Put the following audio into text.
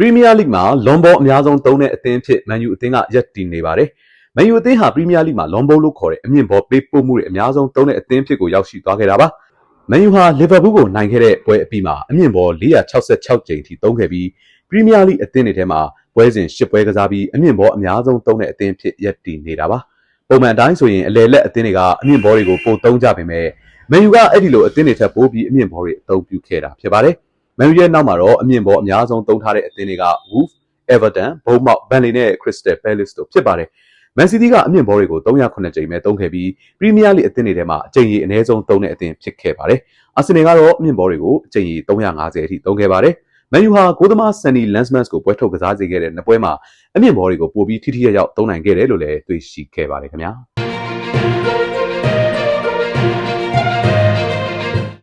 ရီးမီးယားလိမှာလွန်ဘောအများဆုံးသုံးတဲ့အသင်းဖြစ်မန်ယူအသင်းကရပ်တည်နေပါတယ်။မန်ယူအသင်းဟာပရီးမီးယားလိမှာလွန်ဘောလို့ခေါ်တဲ့အမြင့်ဘောပေးပို့မှုတွေအများဆုံးသုံးတဲ့အသင်းဖြစ်ကိုရောက်ရှိသွားခဲ့တာပါ။မန်ယူဟာလီဗာပူးကိုနိုင်ခဲ့တဲ့ပွဲအပြီးမှာအမြင့်ဘော466ကြိမ်ထိသုံးခဲ့ပြီးပရီးမီးယားလိအသင်းတွေထဲမှာပွဲစဉ်10ပွဲကစားပြီးအမြင့်ဘောအများဆုံးသုံးတဲ့အသင်းဖြစ်ရပ်တည်နေတာပါ။ပုံမှန်အတိုင်းဆိုရင်အလယ်လက်အသင်းတွေကအမြင့်ဘောတွေကိုပိုသုံးကြပေမဲ့မန်ယူကအဲ့ဒီလိုအသင်းတွေထက်ပိုပြီးအမြင့်ဘောတွေအသုံးပြုခဲ့တာဖြစ်ပါတယ်။ မန်ယူရဲ့နောက်မှာတော့အမြင့်ဘောအများဆုံးသုံးထားတဲ့အသင်းတွေက Wolves, Everton, Bournemouth, Burnley နဲ့ Crystal Palace တို့ဖြစ်ပါတယ်။ Man City ကအမြင့်ဘောတွေကို309ကြိမ်ပဲသုံးခဲ့ပြီး Premier League အသင်းတွေထဲမှာအကြိမ်ကြီးအနည်းဆုံးသုံးတဲ့အသင်းဖြစ်ခဲ့ပါတယ်။ Arsenal ကတော့အမြင့်ဘောတွေကိုအကြိမ်ကြီး350အထိသုံးခဲ့ပါတယ်။ Man U ဟာကိုသမား Sunny Lansmans ကိုပွဲထုတ်ကစားစေခဲ့တဲ့နှစ်ပွဲမှာအမြင့်ဘောတွေကိုပိုပြီးထိထိရောက်ရောက်သုံးနိုင်ခဲ့တယ်လို့လည်းတွေ့ရှိခဲ့ပါတယ်ခင်ဗျာ။